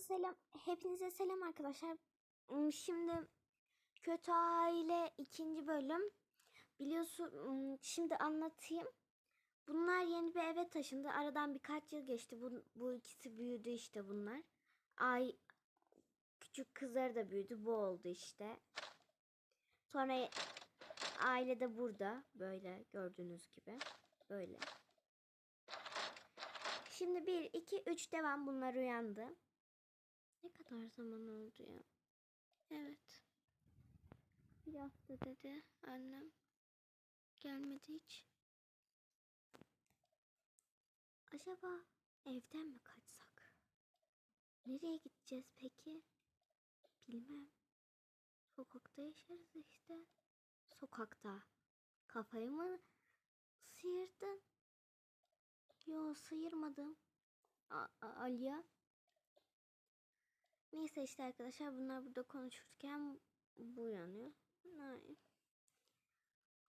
Selam. Hepinize selam arkadaşlar. Hmm, Şimdi kötü aile ikinci bölüm. Biliyorsun hmm, şimdi anlatayım. Bunlar yeni bir eve taşındı. Aradan birkaç yıl geçti. Bu, bu ikisi büyüdü işte bunlar. Ay küçük kızları da büyüdü. Bu oldu işte. Sonra aile de burada. Böyle gördüğünüz gibi. Böyle. Şimdi 1, 2, 3 devam bunlar uyandı. Ne kadar zaman oldu ya? Evet. Bir hafta dedi annem. Gelmedi hiç. Acaba evden mi kaçsak? Nereye gideceğiz peki? Bilmem. Sokakta yaşarız işte. Sokakta. Kafayı mı sıyırdın? Yo sıyırmadım. A- A- Aliya. Neyse işte arkadaşlar bunlar burada konuşurken bu uyanıyor. Ay,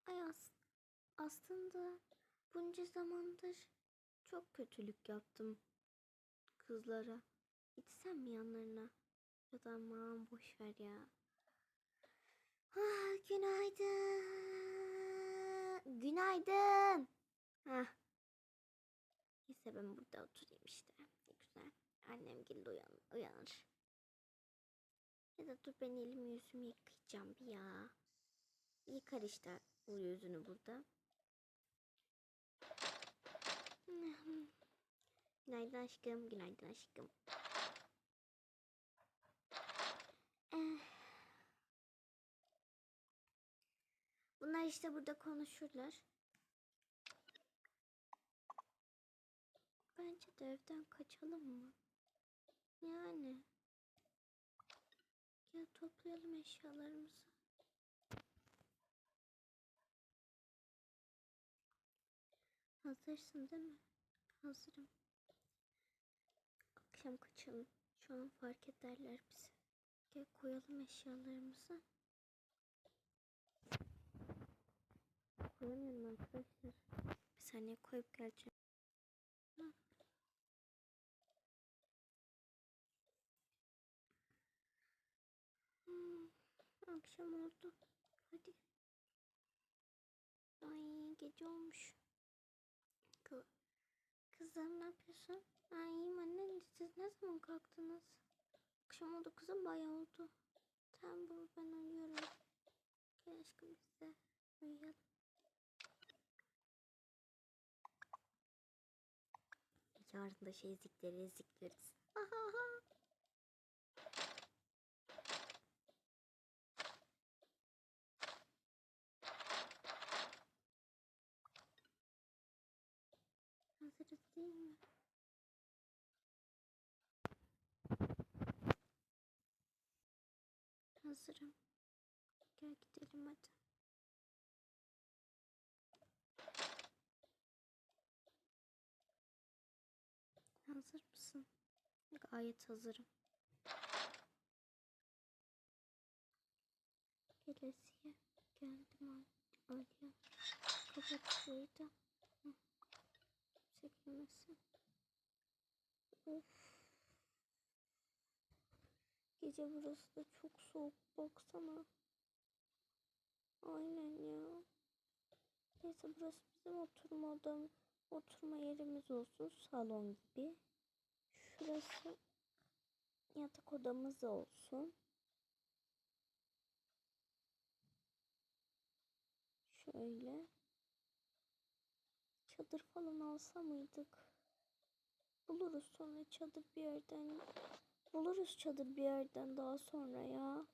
Ay as- aslında bunca zamandır çok kötülük yaptım kızlara. Gitsem mi yanlarına? Ya da aman boş ver ya. Ah, günaydın. Günaydın. Hah. Neyse ben burada oturayım işte. Ne güzel. Annem geldi uyan uyanır. Ya da dur ben elimi yüzümü yıkayacağım bir ya. Yıkar işte bu yüzünü burada. Günaydın aşkım, günaydın aşkım. Eh. Bunlar işte burada konuşurlar. Bence de evden kaçalım mı? Yani. Gel toplayalım eşyalarımızı. Hazırsın değil mi? Hazırım. Akşam kaçalım. Şu an fark ederler bizi. Gel koyalım eşyalarımızı. Koyamıyorum arkadaşlar. Bir saniye koyup geleceğim. Akşam oldu. Hadi. Ay gece olmuş. Kı Kızım ne yapıyorsun? Ay iyiyim anne. Siz ne zaman kalktınız? Akşam oldu kızım bayağı oldu. Tamam baba ben uyuyorum. Gel aşkım biz de uyuyalım. Yarın da şey zikleri ezikleriz. Ahaha. Hazırız değil mi? Hazırım. Gel gidelim hadi. Hazır mısın? Gayet hazırım. Gel Asiye. Geldim Al- Aliye. Kapat. Çekilmesin. Of. Gece burası da çok soğuk. Baksana. Aynen ya. Neyse burası bizim oturma odam, oturma yerimiz olsun. Salon gibi. Şurası yatak odamız olsun. Şöyle. Çadır falan alsa mıydık? Buluruz sonra çadır bir yerden. Buluruz çadır bir yerden daha sonra ya.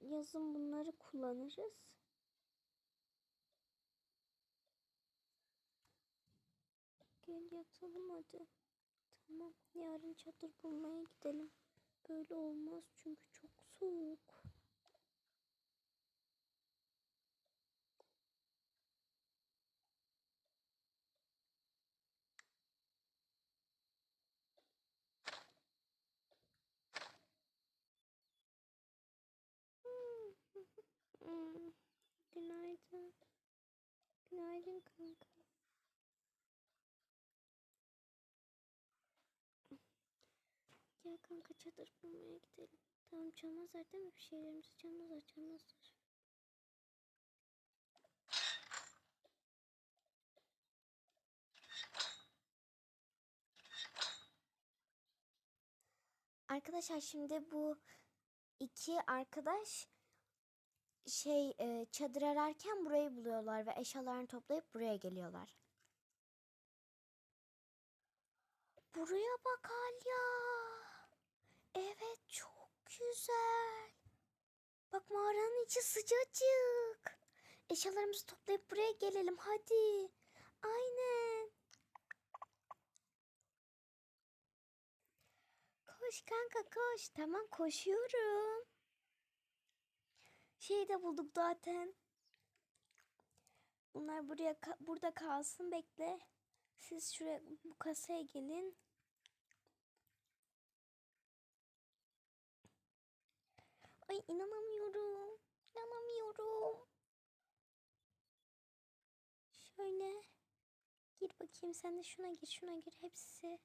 Yazın bunları kullanırız. Gel yatalım hadi. Tamam. Yarın çadır bulmaya gidelim. Böyle olmaz çünkü çok soğuk. Hmm, Günaydın. Günaydın kanka. Gel kanka çadır bulmaya gidelim. Tamam çalmazlar değil mi? Bir şeylerimizi çalmazlar çalmazlar. Arkadaşlar şimdi bu iki arkadaş şey e, çadır ararken burayı buluyorlar ve eşyalarını toplayıp buraya geliyorlar. Buraya bak Alya. Evet çok güzel. Bak mağaranın içi sıcacık. Eşyalarımızı toplayıp buraya gelelim hadi. Aynen. Koş kanka koş. Tamam koşuyorum. Şeyi de bulduk zaten. Bunlar buraya burada kalsın bekle. Siz şuraya bu kasaya gelin. Ay inanamıyorum. İnanamıyorum. Şöyle. Gir bakayım sen de şuna gir şuna gir hepsi.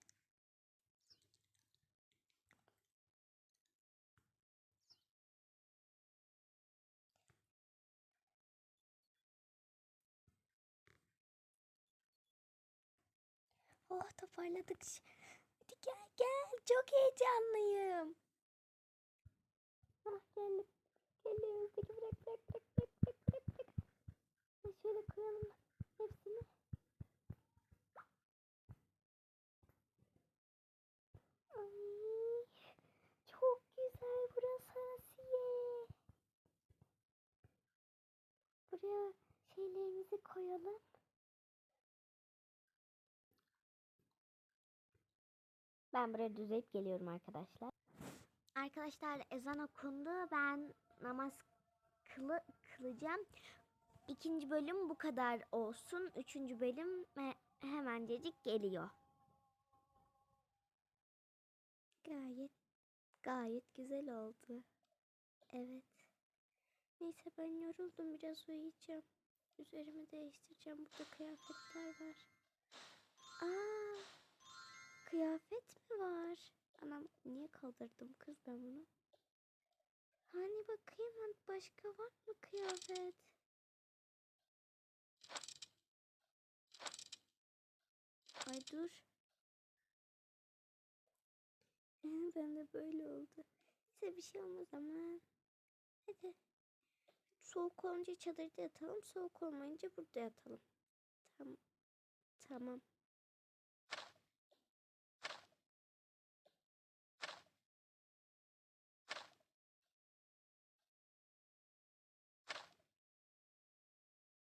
Oh toparladık. Hadi gel gel. Çok heyecanlıyım. Ah geldik. Geliyoruz. Peki bırak bırak bırak bırak bırak bırak bırak. Ha, Şöyle koyalım hepsini. Ay, çok güzel burası Asiye. Buraya şeylerimizi koyalım. Ben buraya düzeyip geliyorum arkadaşlar. Arkadaşlar ezan okundu. Ben namaz kılı, kılacağım. İkinci bölüm bu kadar olsun. Üçüncü bölüm he- hemencecik geliyor. Gayet gayet güzel oldu. Evet. Neyse ben yoruldum biraz uyuyacağım. Üzerimi değiştireceğim. Burada kıyafetler var. Aa, kıyafet mi var? Anam niye kaldırdım kız ben bunu? Hani bakayım hani başka var mı kıyafet? Ay dur. Ee, ben de böyle oldu. Neyse bir şey olmaz ama. Hadi. Soğuk olunca çadırda yatalım. Soğuk olmayınca burada yatalım. Tamam. Tamam.